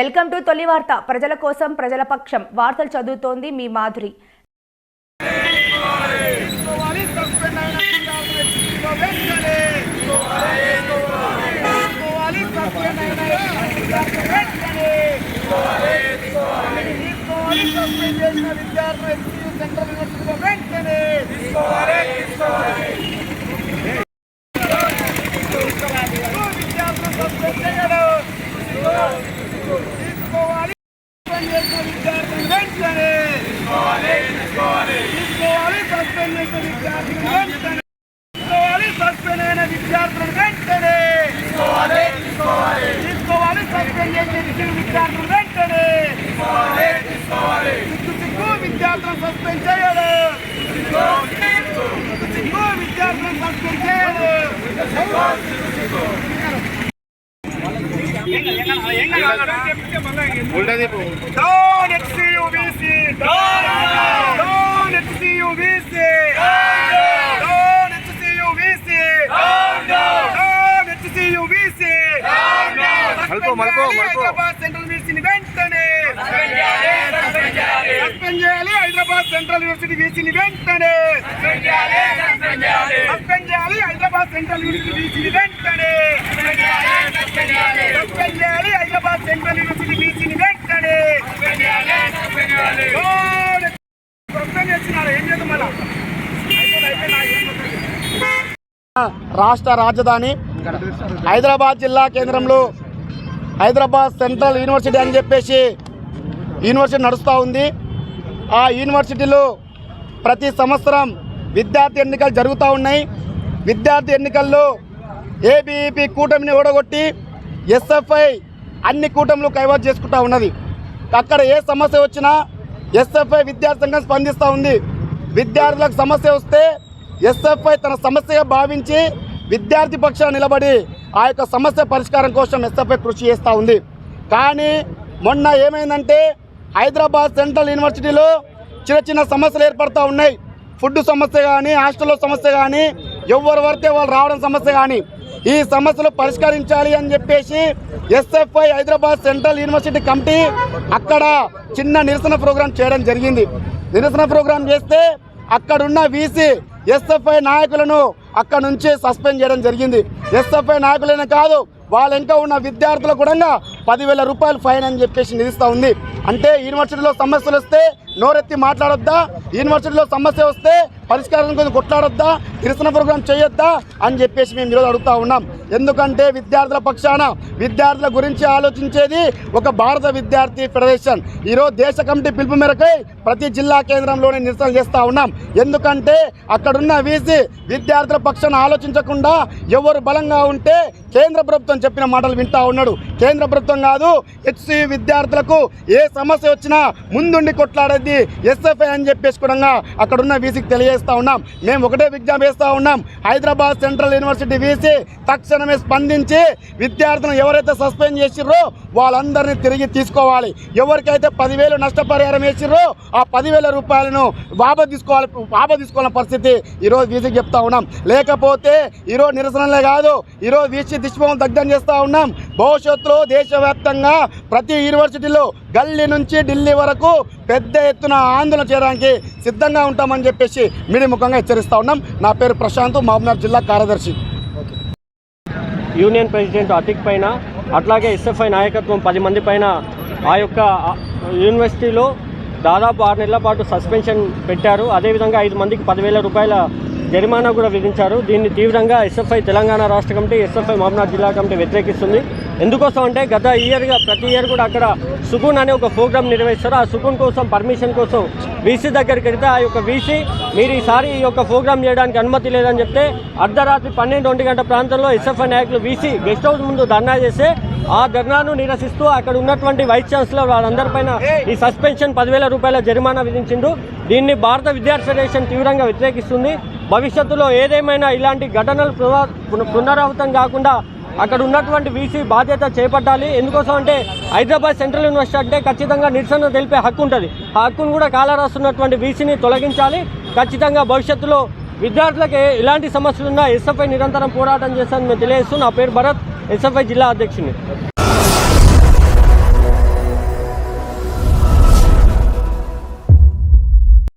Welcome to తొలి వార్త. ప్రజల కోసం ప్రజల పక్షం. వార్తలు చదువుతోంది మీ మాధురి. విద్యార్థులు వెంటనే తీసుకోవాలి తీసుకోవాలి. సెంట్రల్ యూనివర్సిటీలో వెంటనే విద్యార్థులు సస్పెండ్ చేయడం తీసుకోవాలి సస్పెండ్ చేసిన విద్యార్థులు వెంటనే తీసుకోవాలి సస్పెండ్ చేసిన విద్యార్థులను వెంటనే తీసుకోవాలి సస్పెండ్ అయిన విద్యార్థులను వెంటనే! తీసుకోవాలి తీసుకోవాలి! సస్పెండ్ చేసిన విద్య- విద్యార్థులను వెంటనే! సిగ్గు సిగ్గు విద్యార్థులను సస్పెండ్ సిగ్గు సిగ్గు! సస్పెండ్ సెంట్రల్ యూనివర్సిటీ వీసీని వెంటనే సస్పెండ్ చేయాలి. హైదరాబాద్ సెంట్రల్ యూనివర్సిటీ వీసీని వెంటనే సస్పెండ్ చేయాలి. హైదరాబాద్ సెంట్రల్ యూనివర్సిటీ వీసీని వెంటనే సస్పెండ్ చేస్తున్నారు. ఏం చేద్దాం మళ్ళా. రాష్ట్ర రాజధాని హైదరాబాద్ జిల్లా కేంద్రంలో హైదరాబాద్ సెంట్రల్ యూనివర్సిటీ అని చెప్పేసి యూనివర్సిటీ నడుస్తూ ఉంది. ఆ యూనివర్సిటీలో ప్రతి సంవత్సరం విద్యార్థి ఎన్నికలు జరుగుతూ ఉన్నాయి. విద్యార్థి ఎన్నికల్లో ఏబీఈపీ కూటమిని ఓడగొట్టి ఎస్ఎఫ్ఐ అన్ని కూటములు కైవసం చేసుకుంటా ఉన్నది. అక్కడ ఏ సమస్య వచ్చినా ఎస్ఎఫ్ఐ విద్యార్థి సంఘం స్పందిస్తూ ఉంది. విద్యార్థులకు సమస్య వస్తే ఎస్ఎఫ్ఐ తన సమస్యగా భావించి విద్యార్థి పక్షాన నిలబడి ఆ యొక్క సమస్య పరిష్కారం కోసం ఎస్ఎఫ్ఐ కృషి చేస్తూ ఉంది. కానీ మొన్న ఏమైందంటే హైదరాబాద్ సెంట్రల్ యూనివర్సిటీలో చిన్న చిన్న సమస్యలు ఏర్పడతా ఉన్నాయి. ఫుడ్ సమస్య కానీ హాస్టల్లో సమస్య కానీ ఎవరు పడితే వాళ్ళు రావడం సమస్య కానీ ఈ సమస్యలు పరిష్కరించాలి అని చెప్పేసి SFI Hyderabad central university committee అక్కడ చిన్న నిరసన ప్రోగ్రాం చేయడం జరిగింది. నిరసన ప్రోగ్రాం చేస్తే అక్కడున్న వీసీ ఎస్ఎఫ్ఐ నాయకులను అక్కడ నుంచి సస్పెండ్ చేయడం జరిగింది. ఎస్ఎఫ్ఐ నాయకులనే కాదు వాళ్ళ ఇంకా ఉన్న విద్యార్థులు కూడా పదివేల రూపాయలు ఫైన్ అని చెప్పేసి నిధిస్తూ ఉంది. అంటే యూనివర్సిటీలో సమస్యలు వస్తే నోరెత్తి మాట్లాడొద్దా? యూనివర్సిటీలో సమస్య వస్తే పరిష్కారం కోసం కొట్లాడొద్దా? నిరసన ప్రోగ్రాం చేయొద్దా? అని చెప్పేసి మేము ఈరోజు అడుగుతా ఉన్నాం. ఎందుకంటే విద్యార్థుల పక్షాన విద్యార్థుల గురించి ఆలోచించేది ఒక భారత విద్యార్థి ఫెడరేషన్. ఈరోజు దేశ కమిటీ పిలుపు మేరకై ప్రతి జిల్లా కేంద్రంలోనే నిరసన చేస్తూ ఉన్నాం. ఎందుకంటే అక్కడున్న వీసీ విద్యార్థుల పక్షాన ఆలోచించకుండా ఎవరు బలంగా ఉంటే కేంద్ర ప్రభుత్వం చెప్పిన మాటలు వింటా ఉన్నాడు. కేంద్ర ప్రభుత్వం కాదు హెచ్సి విద్యార్థులకు ఏ సమస్య వచ్చినా ముందుండి కొట్లాడేది ఎస్ఎఫ్ఐ అని చెప్పేసి కూడా అక్కడున్న వీసీకి తెలియజేస్తా ఉన్నాం. మేము ఒకటే విజ్ఞాపన చేస్తూ ఉన్నాం. హైదరాబాద్ సెంట్రల్ యూనివర్సిటీ వీసీ తక్షణమే స్పందించి విద్యార్థులను ఎవరైతే సస్పెండ్ చేసిర్రో వాళ్ళందరినీ తిరిగి తీసుకోవాలి. ఎవరికైతే పదివేలు నష్టపరిహారం వేసిర్రో ఆ పదివేల రూపాయలను వాపా తీసుకోవాలి వాపా తీసుకోవాలని పరిస్థితి ఈరోజు వీసీకి చెప్తా ఉన్నాం. లేకపోతే ఈరోజు నిరసనలే కాదు ఈరోజు వీసీ దిష్టిబొమ్మలు దగ్ధం చేస్తూ ఉన్నాం. భవిష్యత్తులో దేశవ్యాప్తంగా ప్రతి యూనివర్సిటీలో గల్లీ నుంచి ఢిల్లీ వరకు పెద్ద ఎత్తున ఆందోళన చేయడానికి సిద్ధంగా ఉంటామని చెప్పేసి మీడియా ముఖంగా హెచ్చరిస్తా ఉన్నాం. నా పేరు ప్రశాంత్ మహబూబ్నగర్ జిల్లా కార్యదర్శి. యూనియన్ ప్రెసిడెంట్ అతిక్ పైన అట్లాగే ఎస్ఎఫ్ఐ నాయకత్వం పది మంది పైన ఆ యొక్క యూనివర్సిటీలో దాదాపు ఆరు నెలల పాటు సస్పెన్షన్ పెట్టారు. అదేవిధంగా ఐదు మందికి పదివేల రూపాయల జరిమానా కూడా విధించారు. దీన్ని తీవ్రంగా ఎస్ఎఫ్ఐ తెలంగాణ రాష్ట్ర కమిటీ ఎస్ఎఫ్ఐ మహబూబ్నగర్ జిల్లా కమిటీ వ్యతిరేకిస్తుంది. ఎందుకోసం అంటే గత ఇయర్గా ప్రతి ఇయర్ కూడా అక్కడ సుకూన్ అనే ఒక ప్రోగ్రామ్ నిర్వహిస్తారు. ఆ సుకున్ కోసం పర్మిషన్ కోసం వీసీ దగ్గరికి వెళ్తే ఆ యొక్క వీసీ మీరు ఈసారి ఈ యొక్క ప్రోగ్రామ్ చేయడానికి అనుమతి లేదని చెప్తే అర్ధరాత్రి పన్నెండు ఒంటి గంట ప్రాంతంలో ఎస్ఎఫ్ఐ నాయకులు వీసీ గెస్ట్ హౌస్ ముందు ధర్నా చేస్తే ఆ ధర్నాను నిరసిస్తూ అక్కడ ఉన్నటువంటి వైస్ ఛాన్సలర్ వాళ్ళందరిపైన ఈ సస్పెన్షన్ పదివేల రూపాయల జరిమానా విధించిండు. దీన్ని భారత విద్యార్థి ఫెడరేషన్ తీవ్రంగా వ్యతిరేకిస్తుంది. భవిష్యత్తులో ఏదేమైనా ఇలాంటి ఘటనలు పున- పునరావృతం కాకుండా అక్కడ ఉన్నటువంటి వీసీ బాధ్యత చేపట్టాలి. ఎందుకోసం అంటే హైదరాబాద్ సెంట్రల్ యూనివర్సిటీ అంటే ఖచ్చితంగా నిరసన తెలిపే హక్కు ఉంటుంది. ఆ హక్కును కూడా కాలరాస్తున్నటువంటి వీసీని తొలగించాలి. ఖచ్చితంగా భవిష్యత్తులో విద్యార్థులకు ఏ- ఎలాంటి సమస్యలున్నా ఎస్ఎఫ్ఐ నిరంతరం పోరాటం చేస్తానని మేము తెలియజేస్తూ నా పేరు భరత్ ఎస్ఎఫ్ఐ జిల్లా అధ్యక్షుని.